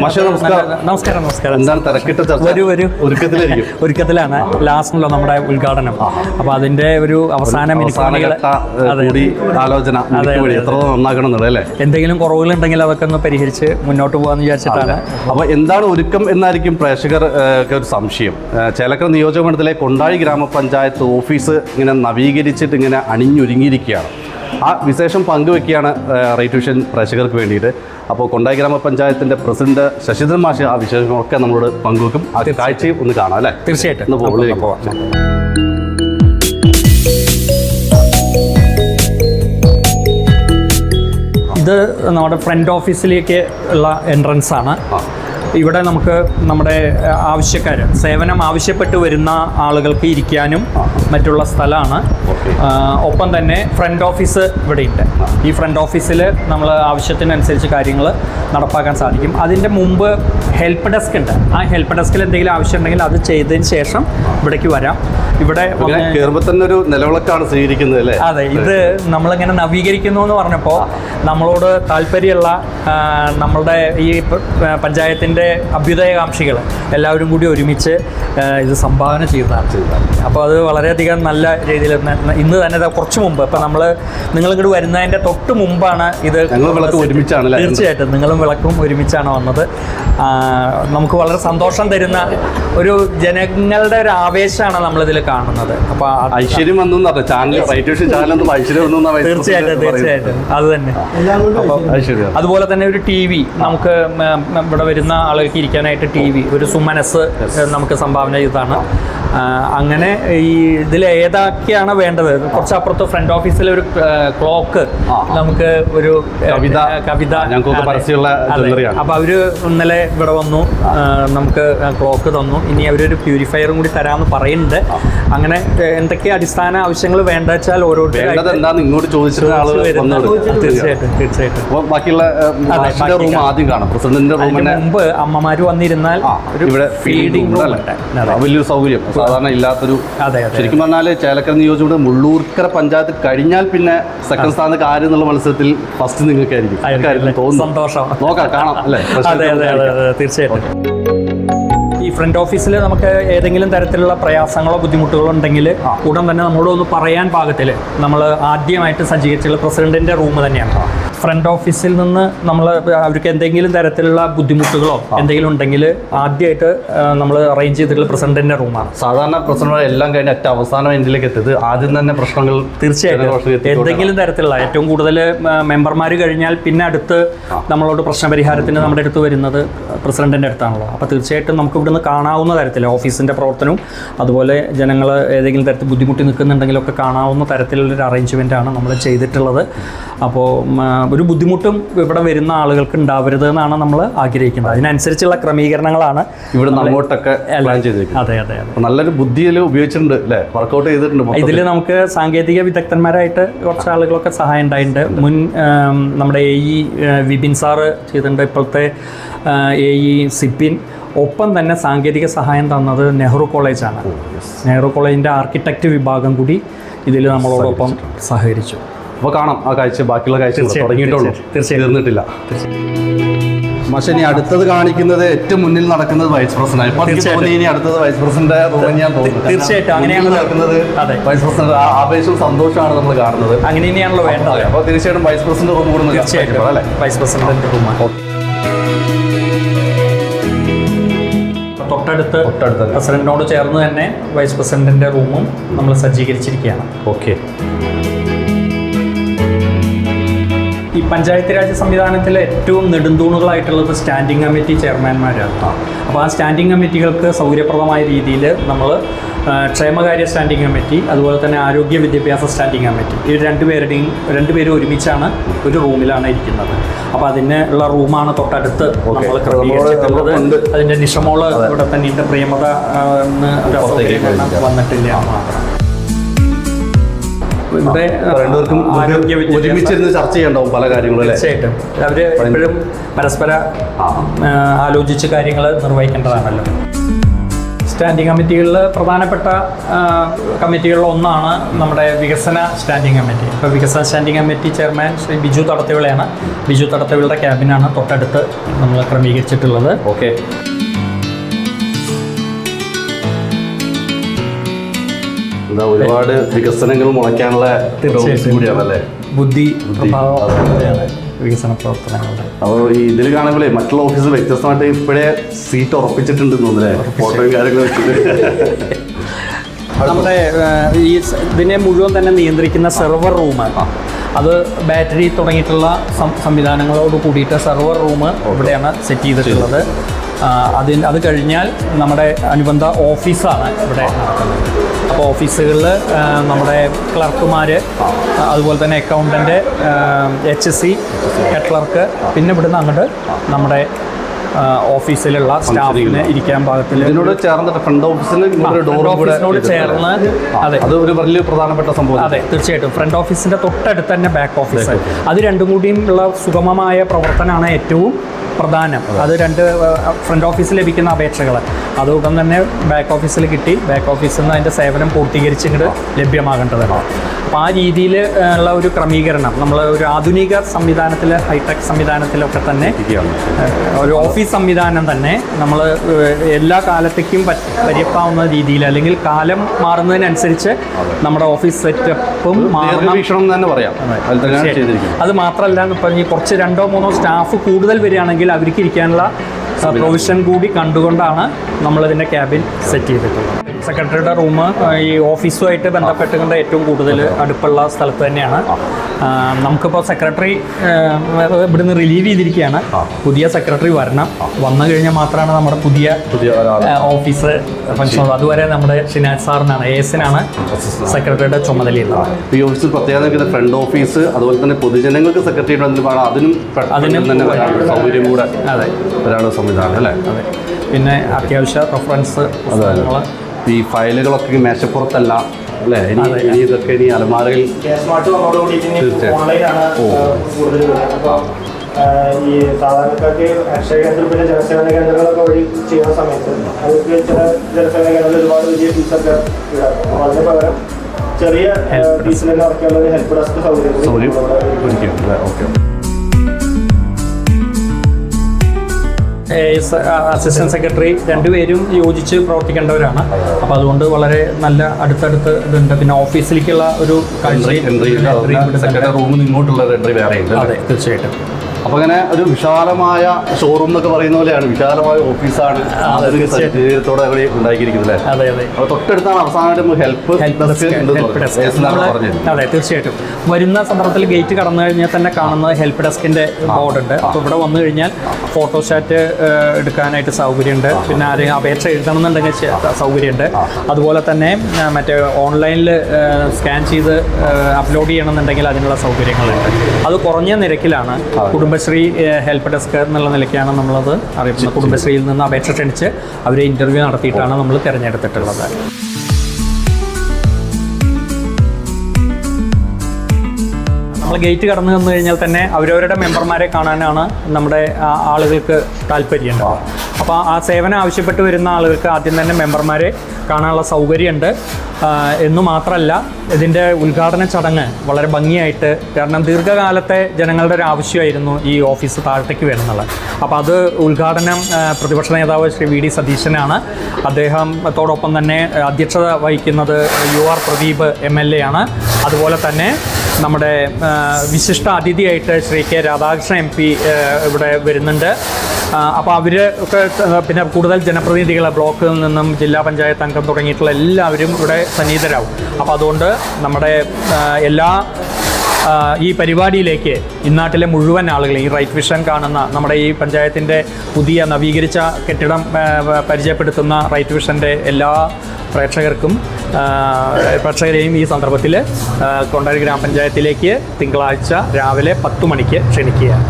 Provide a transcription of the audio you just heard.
നമസ്കാരം. നമസ്കാരം. നമസ്കാരം എന്താണ് തിരക്കിട്ട ചർച്ച? വരൂ വരൂ. ഒരുക്കത്തിലായിരിക്കും. ഒരുക്കത്തിലാണ്. ലാസ്റ്റിലോ നമ്മുടെ ഉദ്ഘാടനം. അപ്പൊ അതിന്റെ ഒരു അവസാന ആലോചന നന്നാക്കണം അല്ലേ? എന്തെങ്കിലും കുറവുകളുണ്ടെങ്കിൽ അതൊക്കെ ഒന്ന് പരിഹരിച്ച് മുന്നോട്ട് പോകാന്ന് വിചാരിച്ചിട്ടാണ്. അപ്പൊ എന്താണ് ഒരുക്കം എന്നായിരിക്കും പ്രേക്ഷകർ ഒരു സംശയം. ചേലക്കര നിയോജക മണ്ഡലത്തിലെ കൊണ്ടാഴി ഗ്രാമപഞ്ചായത്ത് ഓഫീസ് ഇങ്ങനെ നവീകരിച്ചിട്ട് ഇങ്ങനെ അണിഞ്ഞൊരുങ്ങിയിരിക്കുകയാണ്. ആ വിശേഷം പങ്കുവെക്കുകയാണ് റൈറ്റ് വിഷൻ പ്രേക്ഷകർക്ക് വേണ്ടിയിട്ട്. അപ്പോൾ കൊണ്ടായി ഗ്രാമപഞ്ചായത്തിന്റെ പ്രസിഡന്റ് ശശിധരൻ മാഷി ആ വിശേഷങ്ങളൊക്കെ നമ്മളോട് പങ്കുവെക്കും. ആ കാഴ്ചയും ഒന്ന് കാണാം അല്ലേ? തീർച്ചയായിട്ടും. ഇത് നമ്മുടെ ഫ്രണ്ട് ഓഫീസിലേക്ക് ഉള്ള എൻട്രൻസ് ആണ്. ഇവിടെ നമുക്ക് നമ്മുടെ ആവശ്യക്കാർ സേവനം ആവശ്യപ്പെട്ട് വരുന്ന ആളുകൾക്ക് ഇരിക്കാനും മറ്റുള്ള സ്ഥലമാണ്. ഒപ്പം തന്നെ ഫ്രണ്ട് ഓഫീസ് ഇവിടെയുണ്ട്. ഈ ഫ്രണ്ട് ഓഫീസിൽ നമ്മൾ ആവശ്യത്തിനനുസരിച്ച് കാര്യങ്ങൾ നടപ്പാക്കാൻ സാധിക്കും. അതിന്റെ മുമ്പ് ഹെൽപ്പ് ഡെസ്ക് ഉണ്ട്. ആ ഹെൽപ്പ് ഡെസ്കിൽ എന്തെങ്കിലും ആവശ്യം ഉണ്ടെങ്കിൽ അത് ചെയ്തതിന് ശേഷം ഇവിടേക്ക് വരാം. ഇവിടെ കേറുമ്പോൾ കയറുമ്പോൾ തന്നെ ഒരു നിലവിളക്കാണ് സ്വീകരിക്കുന്നത് അല്ലേ? അതെ ഇത് നമ്മളിങ്ങനെ നവീകരിക്കുന്നു എന്ന് പറഞ്ഞപ്പോൾ നമ്മളോട് താല്പര്യമുള്ള നമ്മളുടെ ഈ പ- പഞ്ചായത്തിന്റെ അഭ്യുദയകാംക്ഷികൾ എല്ലാവരും കൂടി ഒരുമിച്ച് ഇത് സംഭാവന ചെയ്യുന്നതാണ്. അപ്പോൾ അത് വളരെയധികം നല്ല രീതിയിൽ ഇന്ന് തന്നെ കുറച്ച് മുമ്പ് ഇപ്പം നമ്മൾ നിങ്ങൾ ഇങ്ങോട്ട് വരുന്നതിന്റെ തൊട്ട് മുമ്പാണ് ഇത് വിളക്ക് ഒരുമിച്ചാണ് തീർച്ചയായിട്ടും നിങ്ങളും വിളക്കും ഒരുമിച്ചാണ് വന്നത്. നമുക്ക് വളരെ സന്തോഷം തരുന്ന ഒരു ജനങ്ങളുടെ ഒരു ആവേശമാണ് നമ്മളിതിൽ കാണുന്നത്. അപ്പോൾ അത് ഐശ്വര്യം വന്നു ചാനൽ ഐശ്വര്യം വന്നു തീർച്ചയായിട്ടും തീർച്ചയായിട്ടും. അത് തന്നെ. അതുപോലെ തന്നെ ഒരു ടി വി നമുക്ക് ഇവിടെ വരുന്ന ആളുകൾക്ക് ഇരിക്കാനായിട്ട് ടി വി ഒരു സുമനസ് നമുക്ക് സംഭാവന ചെയ്താണ് അങ്ങനെ ഈ ഇതിൽ ഏതൊക്കെയാണ് വേണ്ടത്? കുറച്ച് അപ്പുറത്ത് ഫ്രണ്ട് ഓഫീസിൽ ഒരു ക്ലോക്ക് നമുക്ക് ഒരു കവിത. കവിത. അപ്പൊ അവർ ഇന്നലെ ഇവിടെ വന്നു. നമുക്ക് ക്ലോക്ക് തന്നു. ഇനി അവരൊരു പ്യൂരിഫയറും കൂടി തരാമെന്ന് പറയുന്നുണ്ട്. അങ്ങനെ എന്തൊക്കെ അടിസ്ഥാന ആവശ്യങ്ങൾ വേണ്ട വെച്ചാൽ വേണ്ടത് ഇങ്ങോട്ട് ചോദിച്ചിട്ട് വന്നത് തീർച്ചയായിട്ടും തീർച്ചയായിട്ടും ബാക്കിയുള്ള റൂം ആദ്യം കാണാം. പ്രസിഡന്റിന്റെ റൂം അതിന് മുമ്പ് അമ്മമാര് വന്നിരുന്നാൽ ഇവിടെ ഫീഡിംഗ് റൂം വലിയൊരു സൗകര്യം. സാധാരണ ഇല്ലാത്തൊരു ശരിക്കും പറഞ്ഞാൽ ചേലക്കര നിയോജകമണ്ഡലം മുള്ളൂർക്കര പഞ്ചായത്ത് കഴിഞ്ഞാൽ പിന്നെ സെക്കൻഡ് സ്ഥാനത്ത് ആര് എന്നുള്ള മത്സരത്തിൽ ഫസ്റ്റ് നിങ്ങൾക്കായിരിക്കും. സന്തോഷം. നോക്കാം കാണാം അല്ലേ? തീർച്ചയായിട്ടും. ഈ ഫ്രണ്ട് ഓഫീസിൽ നമുക്ക് ഏതെങ്കിലും തരത്തിലുള്ള പ്രയാസങ്ങളോ ബുദ്ധിമുട്ടുകളോ ഉണ്ടെങ്കിൽ ഉടൻ തന്നെ നമ്മളോട് ഒന്ന് പറയാൻ പാകത്തിൽ നമ്മൾ ആദ്യമായിട്ട് സജ്ജീകരിച്ചുള്ള പ്രസിഡന്റിന്റെ റൂം തന്നെയാണ്. ഫ്രണ്ട് ഓഫീസിൽ നിന്ന് നമ്മൾ അവർക്ക് എന്തെങ്കിലും തരത്തിലുള്ള ബുദ്ധിമുട്ടുകളോ എന്തെങ്കിലും ഉണ്ടെങ്കിൽ ആദ്യമായിട്ട് നമ്മൾ അറേഞ്ച് ചെയ്തിട്ടുള്ള പ്രസിഡന്റിന്റെ റൂമാണ് സാധാരണ പ്രസിഡന്റ് എല്ലാം കഴിഞ്ഞ് ഏറ്റവും അവസാനം എൻഡിലേക്ക് എത്തിയത് ആദ്യം തന്നെ പ്രശ്നങ്ങൾ തീർച്ചയായിട്ടും. എന്തെങ്കിലും തരത്തിലുള്ള ഏറ്റവും കൂടുതൽ മെമ്പർമാർ കഴിഞ്ഞാൽ പിന്നെ അടുത്ത് നമ്മളോട് പ്രശ്നപരിഹാരത്തിന് നമ്മുടെ അടുത്ത് വരുന്നത് പ്രസിഡന്റിന്റെ അടുത്താണല്ലോ. അപ്പോൾ തീർച്ചയായിട്ടും നമുക്ക് ഇവിടുന്ന് കാണാവുന്ന തരത്തിൽ ഓഫീസിന്റെ പ്രവർത്തനവും അതുപോലെ ജനങ്ങൾ ഏതെങ്കിലും തരത്തിൽ ബുദ്ധിമുട്ടി നിൽക്കുന്നുണ്ടെങ്കിലൊക്കെ കാണാവുന്ന തരത്തിലുള്ള ഒരു അറേഞ്ച്മെന്റ് ആണ് നമ്മൾ ചെയ്തിട്ടുള്ളത്. അപ്പോൾ ഒരു ബുദ്ധിമുട്ടും ഇവിടെ വരുന്ന ആളുകൾക്ക് ഉണ്ടാവരുത് എന്നാണ് നമ്മൾ ആഗ്രഹിക്കുന്നത്. അതിനനുസരിച്ചുള്ള ക്രമീകരണങ്ങളാണ് ഇവിടെ അങ്ങോട്ടൊക്കെ അതെ അതെ നല്ലൊരു ബുദ്ധിയിൽ ഉപയോഗിച്ചിട്ടുണ്ട് അല്ലേ? വർക്കൗട്ട് ചെയ്തിട്ടുണ്ട്. ഇതിൽ നമുക്ക് സാങ്കേതിക വിദഗ്ധന്മാരായിട്ട് കുറച്ച് ആളുകളൊക്കെ സഹായം ഉണ്ടായിട്ടുണ്ട്. മുൻ നമ്മുടെ എ ഇ വിപിൻ സാറ് ചെയ്തിട്ടുണ്ട് ഇപ്പോഴത്തെ എ ഇ സിപിൻ. ഒപ്പം തന്നെ സാങ്കേതിക സഹായം തന്നത് നെഹ്റു കോളേജാണ് നെഹ്റു കോളേജിന്റെ ആർക്കിടെക്റ്റ് വിഭാഗം കൂടി ഇതിൽ നമ്മളോടൊപ്പം സഹകരിച്ചു. അപ്പൊ കാണാം ആ കാഴ്ച ബാക്കിയുള്ള കാഴ്ച തുടങ്ങിയിട്ടുള്ളൂ. തീർച്ചയായും. തീർന്നിട്ടില്ല. പക്ഷെ ഇനി അടുത്തത് കാണിക്കുന്നത് ഏറ്റവും മുന്നിൽ നടക്കുന്നത് വൈസ് പ്രസിഡന്റ് ഇപ്പൊ എനിക്ക് തോന്നി ഇനി അടുത്തത് വൈസ് പ്രസിഡന്റ് ഞാൻ തോന്നുന്നു. തീർച്ചയായിട്ടും, അങ്ങനെയാണ് നടക്കുന്നത്. വൈസ് പ്രസിഡന്റ് ആവേശവും സന്തോഷമാണ് നമ്മൾ കാണുന്നത്. അങ്ങനെ തന്നെയാണല്ലോ വേണ്ടത്. അപ്പൊ തീർച്ചയായിട്ടും വൈസ് പ്രസിഡന്റ് റൂം കൂടുന്നത് തീർച്ചയായിട്ടും. അല്ലേ? വൈസ് പ്രസിഡന്റ് തൊട്ടടുത്ത് തൊട്ടടുത്ത്. പ്രസിഡന്റിനോട് ചേർന്ന് തന്നെ വൈസ് പ്രസിഡന്റിന്റെ റൂമും നമ്മൾ സജ്ജീകരിച്ചിരിക്കുകയാണ്. ഓക്കെ. ഈ പഞ്ചായത്ത് രാജ് സംവിധാനത്തിലെ ഏറ്റവും നെടുന്തൂണുകളായിട്ടുള്ളത് സ്റ്റാൻഡിംഗ് കമ്മിറ്റി ചെയർമാൻമാരാണ് അപ്പോൾ ആ സ്റ്റാൻഡിംഗ് കമ്മിറ്റികൾക്ക് സൗകര്യപ്രദമായ രീതിയിൽ നമ്മൾ ക്ഷേമകാര്യ സ്റ്റാൻഡിംഗ് കമ്മിറ്റി അതുപോലെ തന്നെ ആരോഗ്യ വിദ്യാഭ്യാസ സ്റ്റാൻഡിംഗ് കമ്മിറ്റി ഈ രണ്ടുപേരുടെയും രണ്ടുപേരും ഒരുമിച്ചാണ് ഒരു റൂമിലാണ് ഇരിക്കുന്നത്. അപ്പോൾ അതിന് ഉള്ള റൂമാണ് തൊട്ടടുത്ത് നമ്മൾ ക്രമീകരിച്ചിട്ടുള്ളത്. അതിന്റെ നിഷമോൾ ഇവിടെ തന്നെ പ്രിയമത വന്നിട്ടില്ല മാത്രം. ഇവിടെ രണ്ടുപേർക്കും ഒരുമിച്ചിരുന്ന് ചർച്ച ചെയ്യണ്ടാവും പല കാര്യങ്ങളും തീർച്ചയായിട്ടും. അവർ എപ്പോഴും പരസ്പര ആലോചിച്ച് കാര്യങ്ങൾ നിർവഹിക്കേണ്ടതാണല്ലോ. സ്റ്റാൻഡിംഗ് കമ്മിറ്റികളിൽ പ്രധാനപ്പെട്ട കമ്മിറ്റികളിൽ ഒന്നാണ് നമ്മുടെ വികസന സ്റ്റാൻഡിംഗ് കമ്മിറ്റി. ഇപ്പോൾ വികസന standing committee chairman Shri Biju തടത്തവിളയാണ്. Biju തടത്തവിളുടെ ക്യാബിനാണ് തൊട്ടടുത്ത് നമ്മൾ ക്രമീകരിച്ചിട്ടുള്ളത്. ഓക്കെ. എന്താ ഒരുപാട് വികസനങ്ങൾ മുളയ്ക്കാനുള്ള കൂടിയാണല്ലേ? ബുദ്ധി വികസന പ്രവർത്തനങ്ങളുടെ അപ്പോൾ ഈ ഇതിൽ കാണുമ്പോഴേ മറ്റുള്ള ഓഫീസ് വ്യത്യസ്തമായിട്ട് ഇപ്പോഴേ സീറ്റ് ഉറപ്പിച്ചിട്ടുണ്ട് തോന്നുന്നല്ലേ ഫോട്ടോയും കാര്യങ്ങളും വെച്ചിട്ട്. നമ്മുടെ ഈ ഇതിനെ മുഴുവൻ തന്നെ നിയന്ത്രിക്കുന്ന സെർവർ റൂമാണ് അത് ബാറ്ററി തുടങ്ങിയിട്ടുള്ള സംവിധാനങ്ങളോട് കൂടിയിട്ട് സെർവർ റൂം ഇവിടെയാണ് സെറ്റ് ചെയ്തിട്ടുള്ളത്. അതിന് അത് കഴിഞ്ഞാൽ നമ്മുടെ അനുബന്ധ ഓഫീസാണ് ഇവിടെ നടക്കുന്നത്. അപ്പോൾ ഓഫീസുകളിൽ നമ്മുടെ ക്ലർക്കുമാർ അതുപോലെ തന്നെ accountant H S C head clerk പിന്നെ ഇവിടുന്ന് അങ്ങോട്ട് നമ്മുടെ ഓഫീസിലുള്ള സ്റ്റാഫിന് ഇരിക്കാൻ പാകത്തിൽ ഇതിനോട് ചേർന്നിട്ട് ഫ്രണ്ട് ഓഫീസിൽ ഓഫീസിനോട് ചേർന്ന് അതെ. അത് ഒരു വലിയ പ്രധാനപ്പെട്ട സംഭവം അതെ തീർച്ചയായിട്ടും. ഫ്രണ്ട് ഓഫീസിന്റെ തൊട്ടടുത്ത് തന്നെ ബാക്ക് ഓഫീസ് അത് രണ്ടും കൂടിയും ഉള്ള സുഗമമായ പ്രവർത്തനമാണ് ഏറ്റവും പ്രധാനം. അത്. രണ്ട് ഫ്രണ്ട് ഓഫീസിൽ ലഭിക്കുന്ന അപേക്ഷകൾ അത് ഉടൻ തന്നെ ബാക്ക് ഓഫീസിൽ കിട്ടി. ബാക്ക് ഓഫീസിൽ നിന്ന് അതിന്റെ സേവനം പൂർത്തീകരിച്ച് ഇങ്ങോട്ട് ലഭ്യമാകേണ്ടതാണ് അപ്പോൾ ആ. രീതിയിൽ ഉള്ള ഒരു ക്രമീകരണം. നമ്മൾ ഒരു ആധുനിക സംവിധാനത്തിൽ ഹൈടെക് സംവിധാനത്തിലൊക്കെ തന്നെ ഒരു ഓഫീസ് സംവിധാനം തന്നെ നമ്മൾ എല്ലാ കാലത്തേക്കും പര്യപ്പാവുന്ന രീതിയിൽ അല്ലെങ്കിൽ കാലം മാറുന്നതിനനുസരിച്ച് നമ്മുടെ ഓഫീസ് സെറ്റപ്പും തന്നെ പറയാം. അത്. മാത്രമല്ല ഇപ്പം ഈ കുറച്ച് രണ്ടോ മൂന്നോ സ്റ്റാഫ് കൂടുതൽ വരികയാണെങ്കിൽ അവർക്ക് ഇരിക്കാനുള്ള പ്രൊവിഷൻ കൂടി കണ്ടുകൊണ്ടാണ് നമ്മളിതിന്റെ ക്യാബിൻ സെറ്റ് ചെയ്തിട്ടുള്ളത്. സെക്രട്ടറിയുടെ റൂം ഈ ഓഫീസുമായിട്ട് ബന്ധപ്പെട്ടുകൊണ്ട് ഏറ്റവും കൂടുതൽ അടുപ്പുള്ള സ്ഥലത്ത് തന്നെയാണ്. നമുക്കിപ്പോൾ സെക്രട്ടറി ഇവിടുന്ന് റിലീവ് ചെയ്തിരിക്കുകയാണ്. പുതിയ സെക്രട്ടറി വരണം. വന്നു കഴിഞ്ഞാൽ മാത്രമാണ് നമ്മുടെ പുതിയ ഓഫീസ് ഫംഗ്ഷൻ അതുവരെ നമ്മുടെ ഷിനാജ് സാറിനാണ് എ എസിനാണ് സെക്രട്ടറിയുടെ ചുമതലയുള്ളത്. ഈ ഓഫീസിൽ പ്രത്യേകത ഫ്രണ്ട് ഓഫീസ് അതുപോലെ തന്നെ പൊതുജനങ്ങൾക്ക് സെക്രട്ടറി അതിനും അതിനും തന്നെ സൗകര്യം കൂടെ അതെ. ഒരാളുടെ സംവിധാനം അല്ലേ? അതെ. പിന്നെ അത്യാവശ്യ റെഫറൻസ് പുസ്തകങ്ങൾ ഈ ഫയലുകളൊക്കെ മേശപ്പുറത്തല്ല അല്ലേ? ഇനി ഇതൊക്കെ ഇനി അലമാരയിൽ സ്മാർട്ട് വന്നതോടുകൂടി ഇനി തീർച്ചയായും. ഓൺലൈനാണ് കൂടുതൽ വരുന്നത്. ഈ സാധാരണക്കാർക്ക് അക്ഷയ കേന്ദ്രം പിന്നെ ജനസേവന കേന്ദ്രങ്ങളൊക്കെ വഴി ചെയ്യുന്ന സമയത്ത് അവർക്ക് ചില ജനസേവന കേന്ദ്രങ്ങളിൽ ഒരുപാട് വലിയ ഫീസൊക്കെ ഈടാക്കും അതിന് പകരം ചെറിയ ഫീസിലൊക്കെ ഒരു ഹെൽപ്പ് ഡെസ്ക് സൗകര്യം ഓക്കെ. അസിസ്റ്റന്റ് സെക്രട്ടറി രണ്ടുപേരും യോജിച്ച് പ്രവർത്തിക്കേണ്ടവരാണ്. അപ്പോൾ അതുകൊണ്ട് വളരെ നല്ല അടുത്തടുത്ത് ഇതുണ്ട്. പിന്നെ ഓഫീസിലേക്കുള്ള ഒരു എൻട്രി റൂമിൽ നിന്ന് ഇങ്ങോട്ടുള്ള എൻട്രി വേറെ അതെ തീർച്ചയായിട്ടും. അപ്പൊ അങ്ങനെ ഒരു വിശാലമായ ഷോറൂം എന്നൊക്കെ പറയുന്ന പോലെയാണ്. വിശാലമായ ഓഫീസാണ് അവിടെ ഉണ്ടാക്കിയിരിക്കുന്നത് അതെ അതെ. തൊട്ടടുത്താണ് അവസാനമായിട്ട് ഹെൽപ്പ് ഡെസ്ക് അതെ തീർച്ചയായിട്ടും. വരുന്ന സന്ദർഭത്തിൽ ഗേറ്റ് കടന്നു കഴിഞ്ഞാൽ തന്നെ കാണുന്നത് ഹെൽപ്പ് ഡെസ്കിന്റെ ബോർഡ് ഉണ്ട്. അപ്പോൾ ഇവിടെ വന്നു കഴിഞ്ഞാൽ ഫോട്ടോസ്റ്റാറ്റ് എടുക്കാനായിട്ട് സൗകര്യമുണ്ട്. പിന്നെ ആരെങ്കിലും അപേക്ഷ എഴുതണമെന്നുണ്ടെങ്കിൽ സൗകര്യമുണ്ട്. അതുപോലെ തന്നെ മറ്റേ ഓൺലൈനിൽ സ്കാൻ ചെയ്ത് അപ്ലോഡ് ചെയ്യണമെന്നുണ്ടെങ്കിൽ അതിനുള്ള സൗകര്യങ്ങളുണ്ട്. അത് കുറഞ്ഞ നിരക്കിലാണ്. കുടുംബശ്രീ ഹെൽപ്പ് ഡെസ്ക് എന്നുള്ള നിലയ്ക്കാണ് നമ്മളത് അറിയപ്പെടുന്നത് കുടുംബശ്രീയിൽ നിന്ന് അപേക്ഷ ക്ഷണിച്ച് അവരെ ഇന്റർവ്യൂ നടത്തിയിട്ടാണ് നമ്മൾ തിരഞ്ഞെടുത്തിട്ടുള്ളത്. നമ്മൾ ഗേറ്റ് കടന്നു വന്നു കഴിഞ്ഞാൽ തന്നെ അവരവരുടെ മെമ്പർമാരെ കാണാനാണ് നമ്മുടെ ആളുകൾക്ക് താല്പര്യമുണ്ടാവുക അപ്പോൾ ആ സേവനം ആവശ്യപ്പെട്ട് വരുന്ന ആളുകൾക്ക് ആദ്യം തന്നെ മെമ്പർമാരെ കാണാനുള്ള സൗകര്യമുണ്ട്. എന്നു മാത്രമല്ല ഇതിന്റെ ഉദ്ഘാടന ചടങ്ങ് വളരെ ഭംഗിയായിട്ട് കാരണം ദീർഘകാലത്തെ ജനങ്ങളുടെ ഒരു ആവശ്യമായിരുന്നു ഈ ഓഫീസ് താഴത്തേക്ക് വരുന്നുള്ളത് അപ്പോൾ അത് ഉദ്ഘാടനം പ്രതിപക്ഷ നേതാവ് ശ്രീ വി ഡി സതീശനാണ്. അദ്ദേഹത്തോടൊപ്പം തന്നെ അധ്യക്ഷത വഹിക്കുന്നത് U R Pradeep M L A ആണ്. അതുപോലെ തന്നെ നമ്മുടെ വിശിഷ്ട അതിഥിയായിട്ട് Shri K Radhakrishnan M P ഇവിടെ വരുന്നുണ്ട്. അപ്പോൾ അവർ ഒക്കെ പിന്നെ കൂടുതൽ ജനപ്രതിനിധികൾ ബ്ലോക്കിൽ നിന്നും ജില്ലാ പഞ്ചായത്ത് അംഗം തുടങ്ങിയിട്ടുള്ള എല്ലാവരും ഇവിടെ സന്നിഹിതരാകും അപ്പോൾ അതുകൊണ്ട് നമ്മുടെ എല്ലാ ഈ പരിപാടിയിലേക്ക് ഇന്നാട്ടിലെ മുഴുവൻ ആളുകൾ ഈ റൈറ്റ് വിഷൻ കാണുന്ന നമ്മുടെ ഈ പഞ്ചായത്തിന്റെ പുതിയ നവീകരിച്ച കെട്ടിടം പരിചയപ്പെടുത്തുന്ന റൈറ്റ് വിഷന്റെ എല്ലാ പ്രേക്ഷകർക്കും പ്രേക്ഷകരെയും ഈ സന്ദർഭത്തിൽ കൊണ്ടാരി ഗ്രാമപഞ്ചായത്തിലേക്ക് തിങ്കളാഴ്ച രാവിലെ പത്ത് മണിക്ക് ക്ഷണിക്കുകയാണ്.